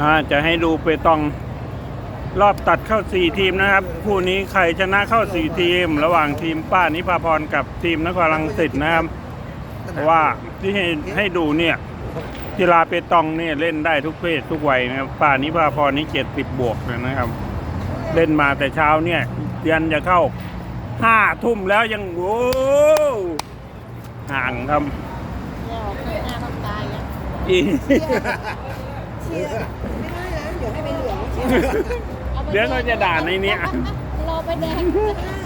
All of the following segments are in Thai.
อ่าจะให้ดูเปตองรอบตัดเข้าสี่ทีมนะครับ คู่นี้ใครชนะเข้าสี่ทีม ระหว่างทีมป้านิพาพรกับทีมนครรังสิตนะครับเพราะว่าที่ให้ให้ดูเนี่ยกีฬาเปตองเนี่ยเล่นได้ทุกเพศทุกวัยนะครับป้านิพาพรนี่เจ็ดสิบบวกเลยนะครับ เล่นมาแต่เช้าเนี่ยยันจะเข้าห้าทุ่มแล้วยังโอ้ห่างครับเนี่ยอ ไม่ได้นะเดี๋ยวให้ไปเหลืองเชียร์อาไปเดี๋ยวเขาจะด่าในเนี้ย รอไปแดงไม่ได้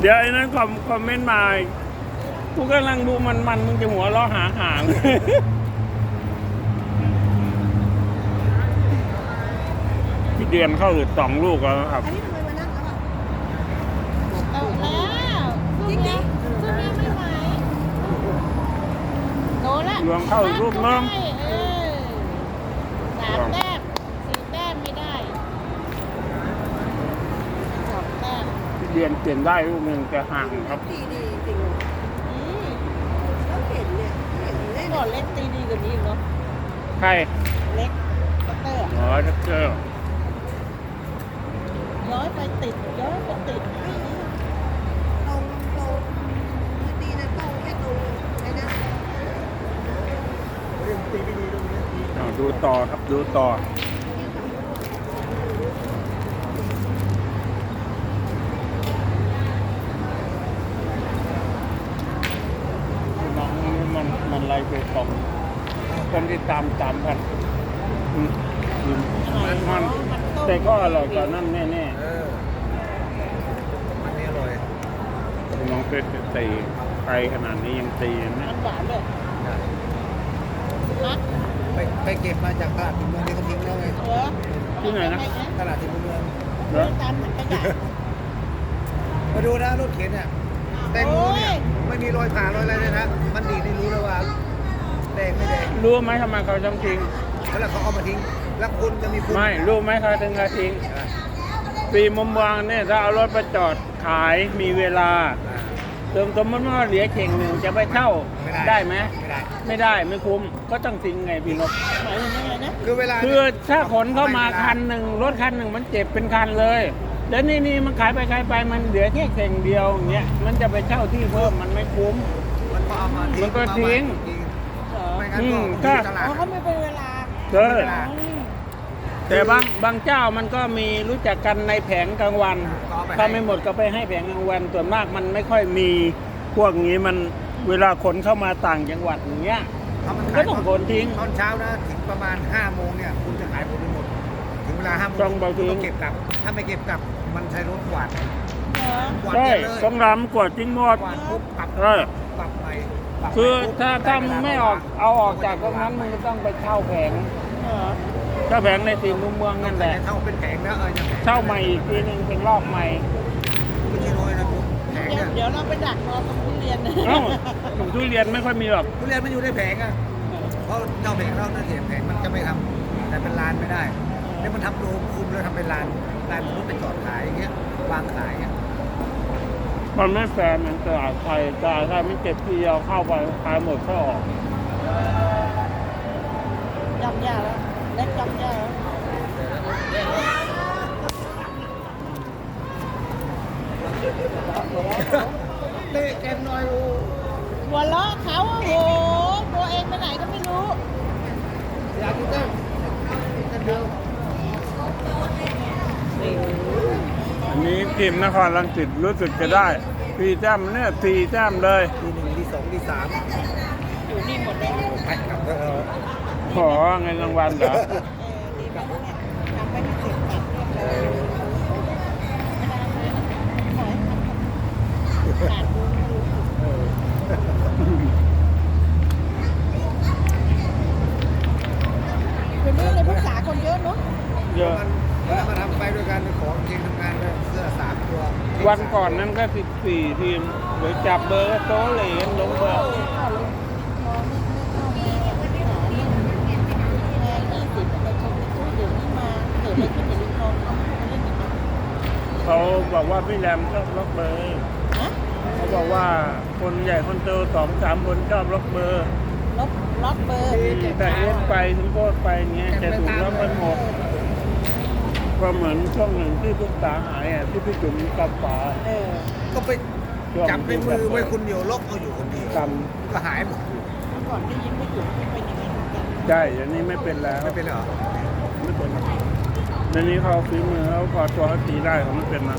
เดี๋ยวไอ้นั้นคอมคอมเมนต์มากูกำลังดูมันมันมึงจะหัวเราะหาหางพี่เดือนเข้าอืดสองลูกแล้วครับ อันนี้ทำไมมานั่งแล้วอะ เอาแล้วช่วงนี้ช่วงนี้ไม่ไหวโดนละ รวมเข้าอีกลูกนึงเออสามแต้มสี่แต้มไม่ได้สองแต้มพี่เดือนเปลี่ยนได้ลูกหนึ่งแต่ห่างครับดีดีจริงอืมแล้วเห็นเนี่ยเห็นเล่นก่อนเล็กตีดีกว่านี้อีกเนาะใครเล็กคัตเตอร์อะอ๋อทักเจอย้อยไปติดย้อยไปติดตรงตรงคือตีนะตรงแค่ตรงไอ้นั่น เอา ดูต่อครับดูต่อน้องนี่มันมันไรไปสองคนที่ตามตามกันอืมอืมมันแต่ก็อร่อยกว่านั่นแน่เอออันนี้อร่อยๆน้องเป็ดตีไปขนาดนี้ยังตีนะ มันหวานเลยรัก ไปไปเก็บมาจากตลาดถิ่นเมืองที่เขาทิ้งแล้วไงเหรอที่ไหนนะตลาดถิ่นเมืองเหรอตามถังขยะมาดูนะรถเข็นเนี่ยแตงโมเนี่ยไม่มีรอยผ่ารอยอะไรเลยนะ มันดีนี่รู้แล้วว่าแดงไม่แดงรู้ไหมทำไมเขาต้องทิ้งแล้วเขาเอามาทิ้ง แล้วคุณจะมีคุณไม่รู้ไหมเขาถึงเขาทิ้งอ่าปีมุมวางเนี่ยถ้าเอารถไปจอดขายมีเวลาอ่า เติมสมมติว่าเหลือเข่งหนึ่งจะไปเช่าไม่ได้ ได้ไหมไม่ได้ ไม่ได้ไม่คุ้มก็ต้องทิ้งไงพี่นกหมายถึงยังไงนะคือเวลาคือถ้าขนเข้ามาคันหนึ่งรถคันหนึ่งมันเจ็บเป็นคันเลย แล้วนี่นี่มันขายไปขายไปมันเหลือแค่เข่งเดียวอย่างเงี้ยมันจะไปเช่าที่เพิ่มมันไม่คุ้ม มันก็เอามาทิ้งมันก็ทิ้งเหรอไม่งั้นอืก็มอยู่ก็ตลาอ๋ดอเขาไม่เป็นเวลา เออเวลาอืม แต่บางบางเจ้ามันก็มีรู้จักกันในแผงกลางวัน ก็เอาไปถ้าให้ ไม่หมดก็ไปให้แผงกลางวันส่วนมากมันไม่ค่อยมีพวกนี้มันเวลาคนเข้ามาต่างจังหวัดอย่างเงี้ย ถ้ามันก็ต้องโคนทิ้งตอนเช้านะถึงประมาณ5โมงเนี่ยคุณจะขายหมดไปหมด ถึงเวลา5โมงต้องไปทิ้ง คุณต้องเก็บกลับ ถ้าไม่เก็บกลับมันใช้รถกวาดเหรอกวาดใช่เยอะเลยต้องรำกวดทิ้งหมด กวาดปุ๊บปรับเออปรับไปปรับไปคือปุ๊บถ้าถ้าด้เวลไม่ออกเอาออกจากตรงนั้นมันก็ต้องไปเช่าแผง เหรอเช่าแผงในสี่มุมเมืองนั่นแหละเช่าเป็นแผงนะเออจะแผงเช่าใหม่อีกทีหนึงเป็นรอบใหม่ไม่ใช่น้อยนะปุ๊บแผงเดี๋ยวเนี่ยเดี๋ยวเราไปดักรอตรงทุเรียนเอ้าผมทุเรียนไม่ค่อยมีหรอกทุเรียนมันอยู่ในแผงอะเพราะเจ้าแผงเราเนี่ยเสียแผงมันจะไม่ทำแต่เป็นลานไม่ได้นี่มันทำโรงคุมแล้วทำเป็นลานลานรถไปจอดขายอย่างเงี้ยวางขายอย่างเงี้ยมันไม่แฟร์เหมันตลาดไทยตลาดไทยมันเก็บทีเดียวเข้าไปขายหมดก็ออกจำยากแล้วเล็กจำยากแล้ว เตะแกนหน่อยโอ้หัวเราะเขาโอ้โหตัวเองไปไหนก็ไม่รู้ อยากกินเต้มกันเดียวอันนี้ทีมนครรังสิตรู้สึกจะได้ทีแต้มเนี่ยทีแต้มเลย ทีหนึ่งทีสองทีสามอยู่นี่หมดเลย ไปกลับเถอะเออ ขอเงินรางวัลเหรอเออดีมากเนี่ยทำไปที่สิบแปดเรียบร้อยไม่ได้เลยขอให้ทำอ่านดูไม่รู้เออเดี๋ยวนี้เลยพวกษาคนเยอะเนาะเยอะมันแล้วมาทำไปด้วยกันของทีมทำงานเลยเสื้อสามตัว วันก่อนนั้นก็สิบสี่ทีมเดี๋ยวจับเบอร์ก็โต๊ะเหลนลงเบอร์ มองไม่ไม่เข้าเลยแม่ยี่สิบไปชมในตู้เดี๋ยวนี้มาเกิดอะไรขึ้นอย่าลืมลองเอามาเล่นกันนะ เขาบอกว่าพี่แรมชอบล็อกเบอร์ฮะเขาบอกว่าคนใหญ่คนโตสองสามคนชอบล็อกเบอร์ลบล็อกเบอร์แต่เอสไปถึงโคตรไปเงี้ยจะถูกล็อกไปหมดก็เหมือนช่วงหนึ่งที่ทุกตาหายอะที่พี่จุ๋มกับป๋าเออก็ไปจับในมือไว้คนเดียวล็อกเอาอยู่คนเดียวกก็หายหมดเมื่อก่อนได้ยินไม่หยุดไม่เป็นอย่างนั้นเหมือนกันำได้เดี๋ยวนี้ไม่เป็นแล้วไม่เป็นไรเหรอไม่เป็นแล้ว เดี๋ยวนี้เขาฝีมือเขาพอตัวเขาตีได้เขาไม่เป็นนะ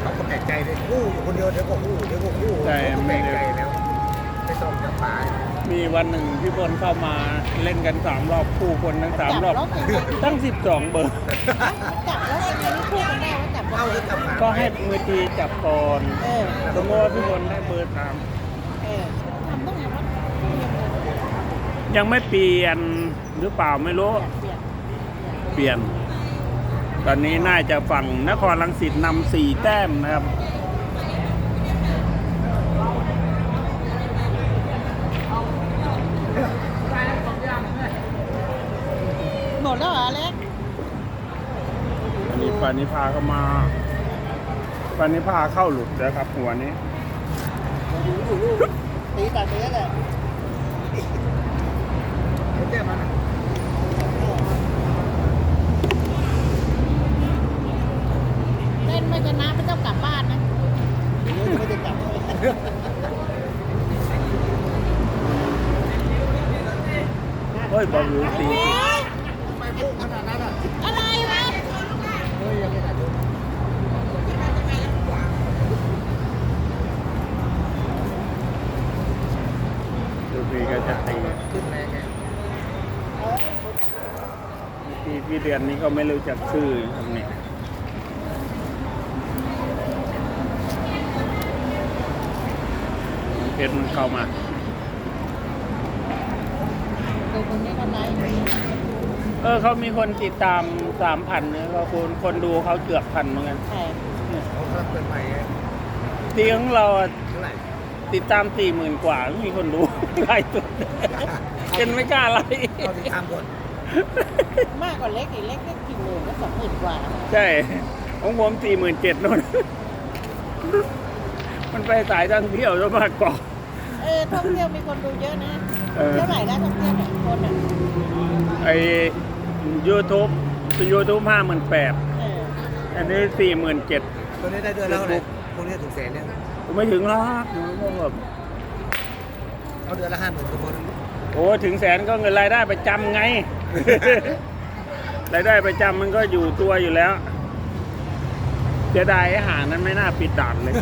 เขาก็แปลกใจเลยคู่อยู่คนเดียวเดี๋ยวก็คู่เดี๋ยวก็คู่เขาก็แปลกใจแล้วไม่ต้องจับปลามีวันหนึ่งพี่บนเข้ามาเล่นกันสามรอบคู่คนทั้งสามรอบ จับแล้วตั้งสิบสองเบอร์ จับแล้วยังไงไม่พูดกันแน่ว่าจับเอาแล้วจับปลาก็ให้มือตีจับก่อนเออสมมติว่าพี่บนได้เบอร์สามเออทำต้องไงวะยังไม่เปลี่ยน หรือเปล่าไม่รู้เปลี่ยนเปลี่ยน ตอนนี้น่าจะฝั่งนครลังสิตนำสี่แต้มนะครับหมดแล้วเหรอเล็กอันนี้ปานิพาก็มาปานิพาเข้าหลุดแล้วครับ หัวนี้ ตีตัดเนื้อเลยเดี๋ยวแก้มันนะ เล่น ไม่ชนะไม่ต้องกลับบ้านนะไม่ได้จับเฮ้ยบอลลูตีไม่พุ่งขนาดนั้นอะอะไรวะเฮ้ยยังไม่ได้ดูดูพี่ก็จะตีขึ้นแรงไงพี่พี่เดือนนี้ก็ไม่รู้จักชื่อครับเนี่ ยเพชรมันเข้ามาดูคนนี้คนไหนเออเขามีคนติดตามสามพันเนี่ยเขาคนคนดูเขาเกือบพันเหมือนกันใช่เขาเริ่มเป็นใหม่ไงทีของเราอะเท่าไหร่ติดตามสี่หมื่นกว่ามีคนดูไล่สุดเป็นไม่กล้าไล่เราติดตามคนมากกว่าเล็กอีกเล็กก็กี่หมื่นก็สองหมื่นกว่า ใช่ ของผมสี่หมื่นเจ็ดนู่น มันไปสายท่องเที่ยวซะมากกว่าเออท่องเที่ยวมีคนดูเยอะนะเออ เท่าไหร่แล้วท่องเที่ยวเนี่ยคนอะไอ้ยูทูบยูทูบห้าหมื่นแปดเอออันนี้สี่หมื่นเจ็ดตัวนี้ได้เดือนแล้วเลยพวกนี้ถึงแสนเนี่ยไม่ถึงหรอกมันก็แบบเขาเดือนละห้าหมื่นทุกคนโอ้ถึงแสนก็เงินรายได้ประจำไง รายได้ประจำมันก็อยู่ตัวอยู่แล้วเสียดายอาหารนั้นไม่น่าปิดด่านเลย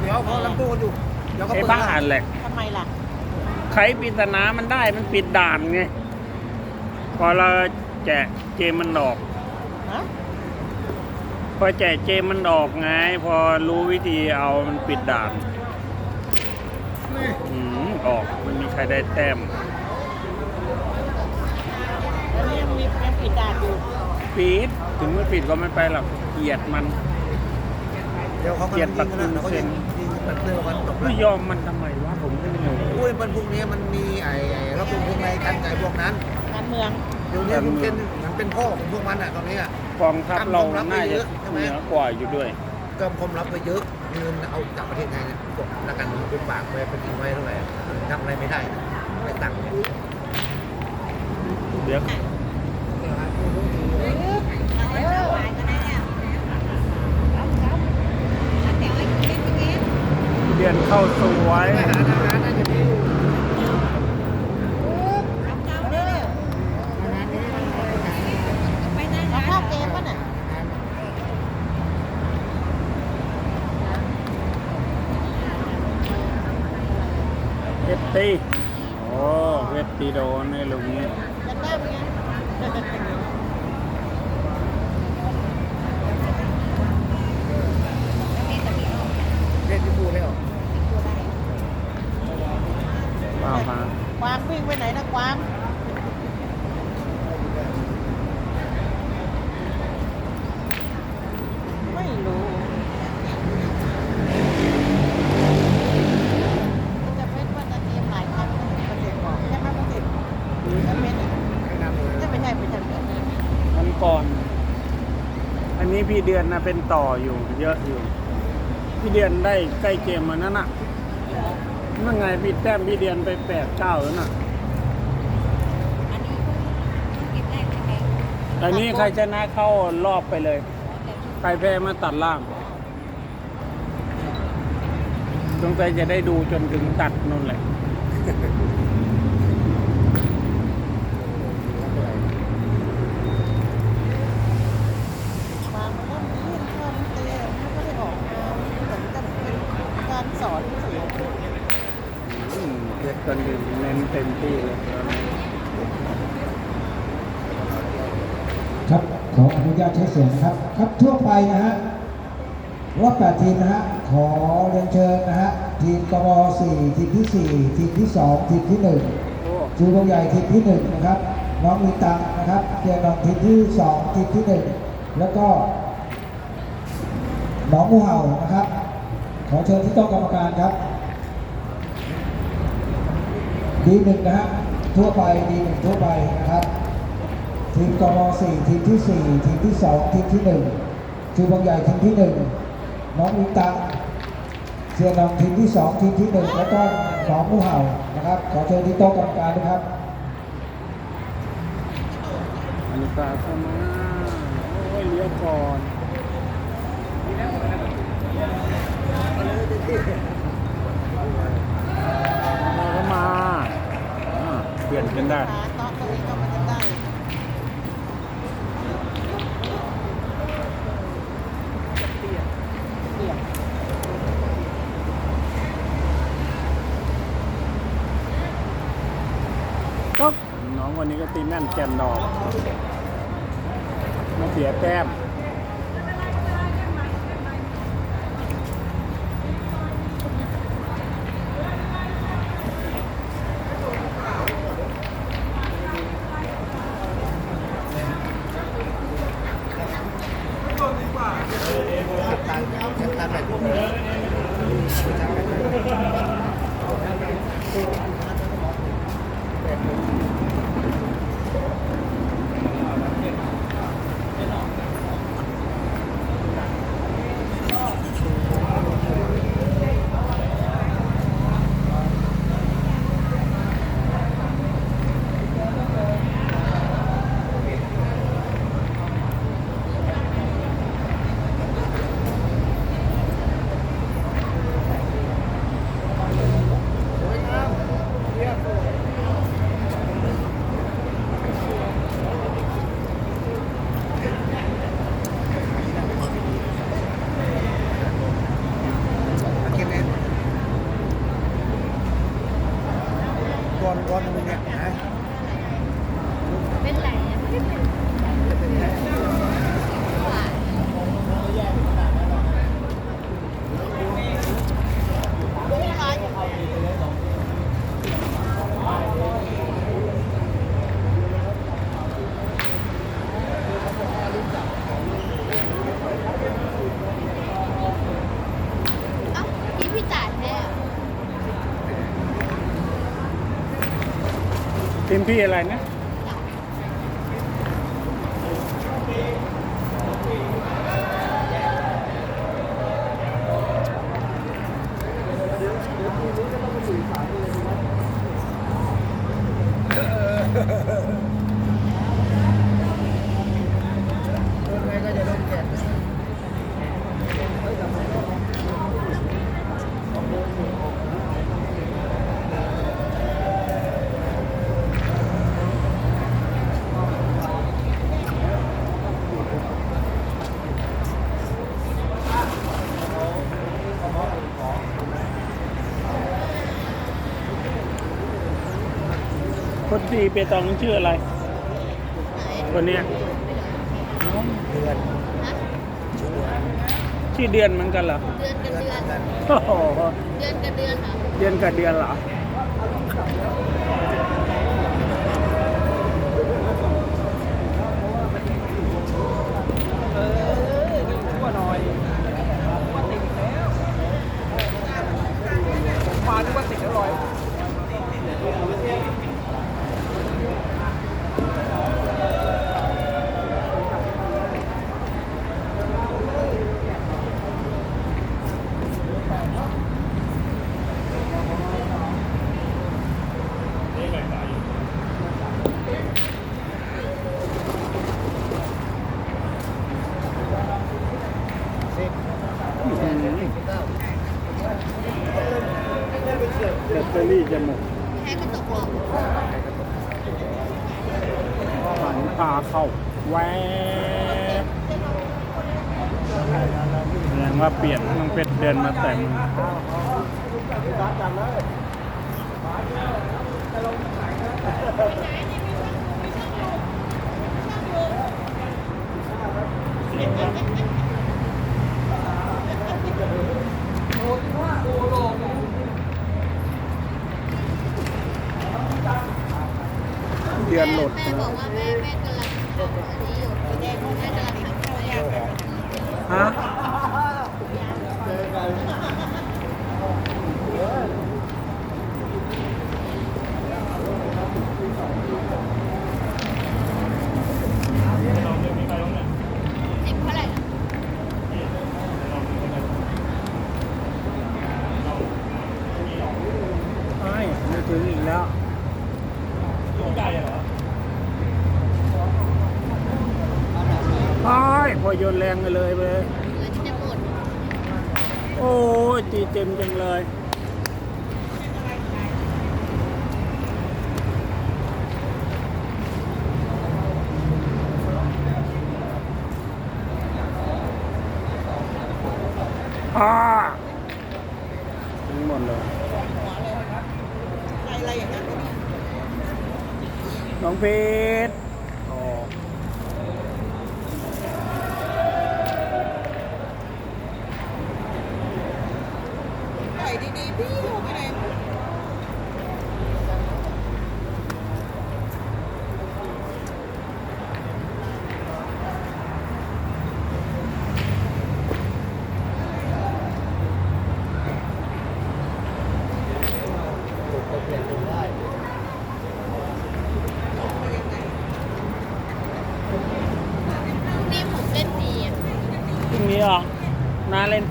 เดี๋ยวเขาลำตู้กันอยู่ เดี๋ยวเขาไอ้เปิดบ้าแหละทำ ไมล่ะใครปริศนามันได้มันปิดด่านไง พอเราแจกเจมมันออก ฮะ พอแจกเจมมันออกไง พอรู้วิธีเอามันปิดด่านนี่อืมออกมันมีใครได้แต้มแล้วนี่ยังมียังปิดด่านอยู่ปิดถึงไม่ปิดก็ไม่ไปหรอกเกลียดมัน เดี๋ยวเขากำลังยิงกันนะเดี๋ยวเขายิงยิง มันเร็วมันจบไม่แล้วยอมมันทำไมวะผมไม่รู้อุ้ยมันพวกนี้มันมีไอ้ไอ้ระบบพวกในกันไก่พวกนั้นการเมืองเดี๋ยวนี้มันเป็นมันเป็นพ่อของพวกมันอะตอนนี้อะกองทัพเราน่าจะเหนือกว่าอยู่ด้วยก็ความลับไปเยอะเงินเอาจากประเทศไทยเนี่ยพวกนักการเมืองเป็นฝากไว้เป็นทิ้งไว้เท่าไหร่ทำอะไรไม่ได้นะไม่ตังค์เนี่ยเดี๋ยว เออ เดือนเข้าสวยไปหาทางร้านน่าจะมีมาเกมป่ะน่ะเวทตีโอ้เวทตีโดนในลุงเนี่ย เล่นที่พูแล้ว มามา ความวิ่งไปไหนนะความไม่รู้จะเป็นว่าจะเตรียมหลายครั้งนะประเด็นบอกใช่ไหมประเด็นจะเป็นอะ ให้นำเลย จะไม่ใช่ไม่ใช่ไม่ใช่ มันก่อน อันนี้ พี่เดือนนะเป็นต่ออยู่เยอะอยู่ พี่เดือนได้ใกล้เกมมันนั่นน่ะเนั่นไงพี่แต้มพี่เดียนไปแปดเก้าแล้วน่ะอันนี้ธุรกิจแรกใช่ไหมแต่นี้ใครชนะเข้ารอบไปเลย ใครแพ้มาตัดล่างสงสัยจะได้ดูจนถึงตัดนู่นแหละ บางคนนี่ทำเตะมันก็ได้ออกมาเหมือนกับเป็นการสอนเสีย อืมเด็กกันอยู่เน้นเต็มที่เลย ครับขออนุญาตใช้เสียงนะครับ ครับทั่วไปนะฮะรอบแปดทีมนะฮะ ขอเรียนเชิญนะฮะ ทีมกบ4ทีมที่ 4 ทีมที่ 2 ทีมที่1โอ้จูบงใหญ่ทีมที่ 1 นะครับ น้องมีตังนะครับเกียร์นองทีมที่ 2 ทีมที่ 1 แล้วก็หนองงูเห่านะครับ ขอเชิญที่โต๊ะกรรมการครับดีหนึ่งนะฮะ ทั่วไปดีหนึ่งทั่วไปนะครับ ทีมกม4ทีมที่ 4 ทีมที่ 2 ทีมที่1จูบางใหญ่ทีมที่ 1 น้องวิตังเสียนองทีมที่ 2 ทีมที่ 1 แล้วก็หนองมูเห่านะครับ ขอเชิญที่โต๊ะกรรมการด้วยครับอนุตาเข้ามาโอ้ยเลี้ยวก่อนมาก็มาอ่าเปลี่ยนกันได้ ขาโต๊ะตรงนี้ก็มันจะได้ ก็น้ นั่นแกมนแกนดอกไม่เสียแต้ม ก่อนก่อนมึงเนี่ยนะเป็นไรไม่ได้เป็นเอ้าพี่พี่จ่ายแน่ ทีม พี่อะไรนะ โดนไงก็จะโดนแกะ คนตีเปตองชื่ออะไรคนเนี้ยเดือนชื่อเดือนเหมือนกันเหรอเดือนกับเดือนกันโอ้โหเดือนกับเดือนค่ะเดือนกับเดือนเหรอ พาเข้าแวบแสดงว่าเปลี่ยนน้องเป็ดเดินมาแต่มือ เดือนหลดแม่บอกว่าแม่แม่กำลังทำอันนี้อยู่แม่กำลังทำข้าวย่างฮะสิบเท่าไหร่นะ ไม่ไม่ถึงอีกแล้วไปพอ โยนแรงไปเลยไปเลยเงินจะหมดโอ้ยตีเต็มจังเลย อ่าทั้งหมดเลยอะไรอะไรอย่างเงี้ยน้องเพชรอ๋อปล่อยดีๆพี่อยู่ไปไหน นี่ผมเล่นดีอะ พรุ่งนี้เหรอ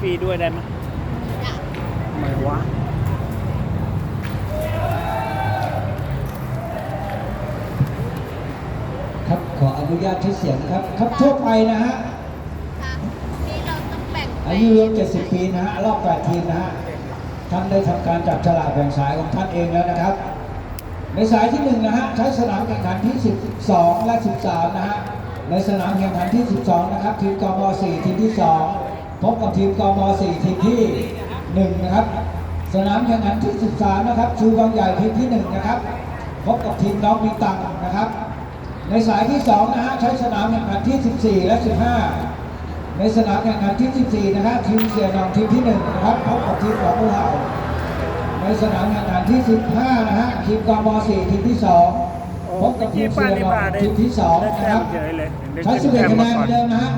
น้าเล่นฟรีด้วยได้ไหมอยากทำไมวะครับขออนุญาตใช้เสียงนะครับ ครับทั่วไปนะฮะค่ะนี่เราต้องแบ่งอายุรวม70 ปีนะฮะรอบ 8 ทีมนะฮะท่านได้ทำการจับฉลากแบ่งสายของท่านเองแล้วนะครับ ในสายที่1นะฮะใช้สนามแข่งขันที่ 12 และ 13 นะฮะในสนามแข่งขันที่ 12 นะครับทีมกม4ทีมที่ 2 พบกับทีมกม4ทีมที่ 1 นะครับ สนามแข่งขันที่ 13 นะครับ ชูบางใหญ่ทีมที่ 1 นะครับ พบกับทีมน้องมีตังนะครับ ในสายที่ 2 นะฮะ ใช้สนามแข่งขันที่ 14 และ 15 ในสนามแข่งขันที่ 14 นะครับทีมเสียหนองทีมที่ 1 นะครับ พบกับทีมของภูเขาในสนามแข่งขันที่ 15 นะฮะ ทีมกม4ทีมที่ 2พบกับทีมเสียหนองทีมที่2ได้นะแต้ครัมบเฉยเลยใช้ได้11คะแต้แนมนเหมือนเดิมนะฮะ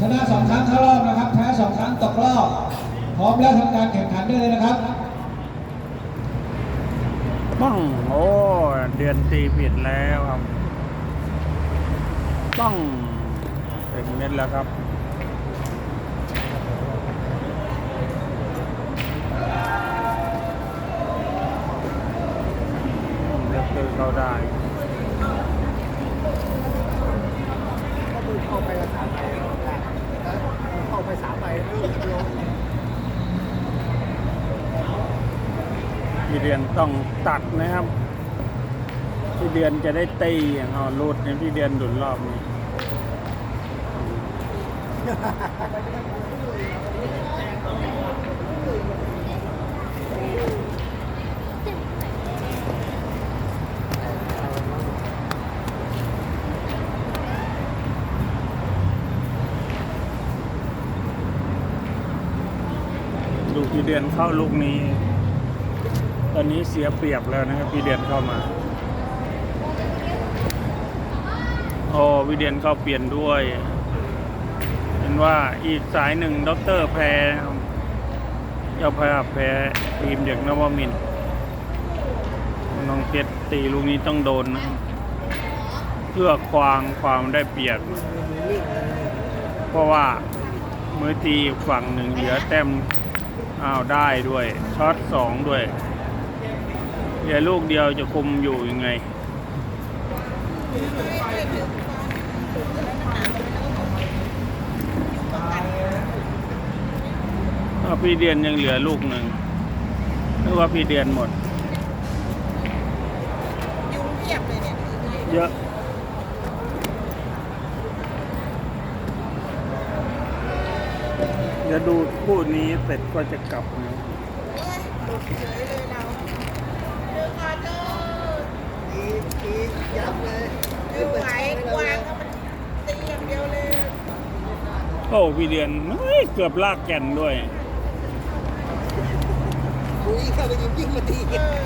ชนะ2ครั้งเข้ารอบนะครับแพ้2ครั้งตกรอบ พร้อมแล้วทำการแข่งขันได้เลยนะครับป้องโอ้เดือนตีผิดแล้วครับป้องเต็มเม็ดแล้วครับเลือกคือเขาได้ ก็มือเข้าไปละสามใบเข้าไปสามใบลง พี่เดื อนต้องตัดนะครับพี่เดือนจะได้ตีอย่างเอรูดเนี่ยพี่เดือนดุนรอบนี้ดูพี่เดือนเข้าลูกนี้ ตอนนี้เสียเปรียบแล้วนะครับพีเดือนเข้ามาโอ้พี่เดือนเข้าเปลี่ยนด้วยเห็นว่าอีกสายหนึ่งด็อกเตอร์แพรนะครับเจ้าภาพแพ้ทีมเด็กนวมินน้องเพชรตีลูกนี้ต้องโดนนะเพื่อความความได้เปรียบเพราะว่ามือตีฝั่งหนึ่งเหลือแต้มอ้าวได้ด้วยช็อตสองด้วย เหลือลูกเดียวจะคุมอยู่ยังไงอ้าพี่เดียนยังเหลือลูกหนึ่งนึกว่าพี่เดียนหมดเยอะเดี๋ยวดูคู่นี้เสร็จก็จะกลับนะ หลุดเฉยเลยเราเรื่องออเดอร์ ตีตียับเลยไม่ไหวกวางก็มันตีอย่างเดียวเลยโอ้พี่เดือนเฮ้ยเกือบลากแก่นด้วย คุยเข้าไปยิงยิงมาตีเออ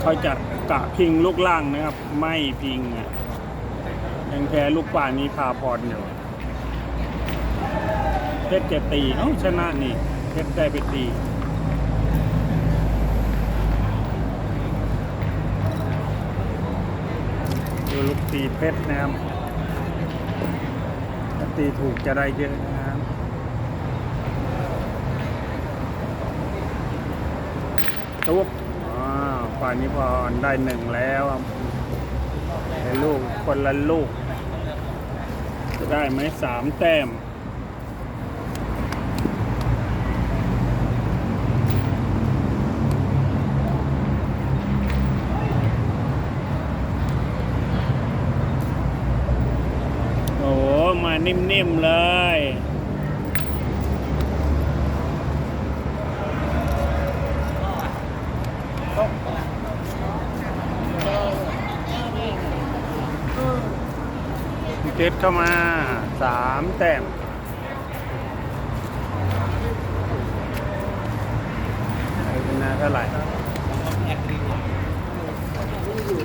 เขาจะกะพิงลูกล่างนะครับ ไม่พิงอะยังแพ้ลูกป่านี้พาพรอยู่ เพชรจะตีเอ้าชนะนี่เพชรได้ไปตีดูลูกตีเพชรนะครับตีถูกจะได้เยอะนะครับทุบอ้าวป่านนี้พรได้หนึ่งแล้วลูกคนละลูก จะได้ไหมสามแต้ม โอ้โหมา นิ่มๆเลย เจ็ดเข้ามาสามแต้มไอ้ขึ้นมาเท่าไหร่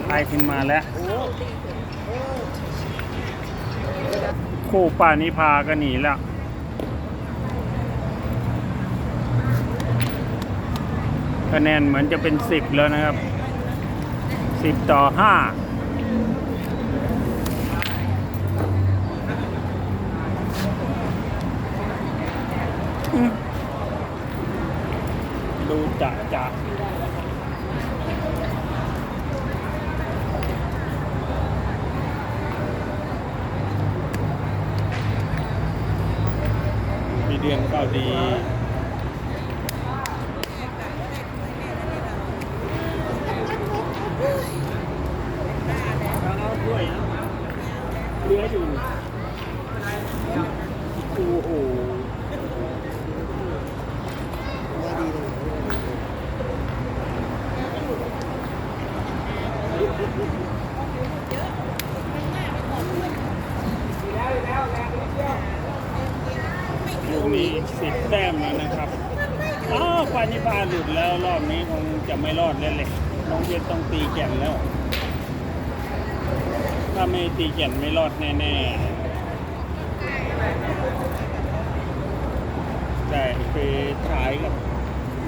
ไอ้ขึ้นมาแล้ว คู่ป่านิพาก็หนีแล้วคะแนนเหมือนจะเป็นสิบแล้วนะครับสิบต่อห้าดูจะจะ ดือนก็ดีเอาด้วยนะเหลืออยู่โอ้โห ลูกนี้สิบแต้มแล้วนะครับ อ้าวปานิพาหลุดแล้วรอบนี้คงจะไม่รอดแล้วเลยต้องเย็นต้องตีแก่นแล้ว ถ้าไม่ ตีแก่นไม่รอดแน่ๆ แต่ไปถ่ายกับ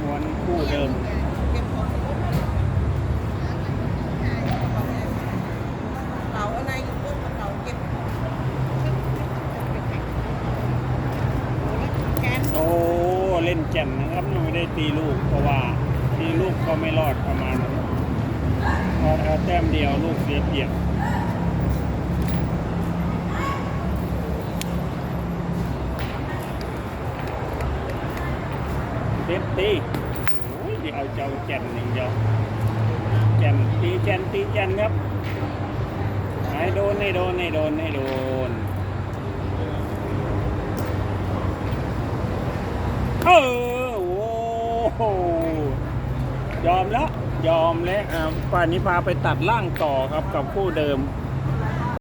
ม้วนคู่เดิมเป๋าอะไรอยู่บนกระเป๋าเก็บโอ้เล่นแก่นนะครับไม่ได้ตีลูกเพราะว่าตีลูกก็ไม่รอดประมาณพอแต้มเดียวลูกเสียเปรียบ เด็ดตีโอ้ยเดี๋ยวเอาเจ้าแก่นหนึ่งเดียวแก่นตีแก่นตีแก่นครับให้โดนให้โดนให้โดนให้โดนเออโอ้โหยอมแล้วยอมแล้วป่านนี้พาไปตัดล่างต่อครับกับคู่เดิม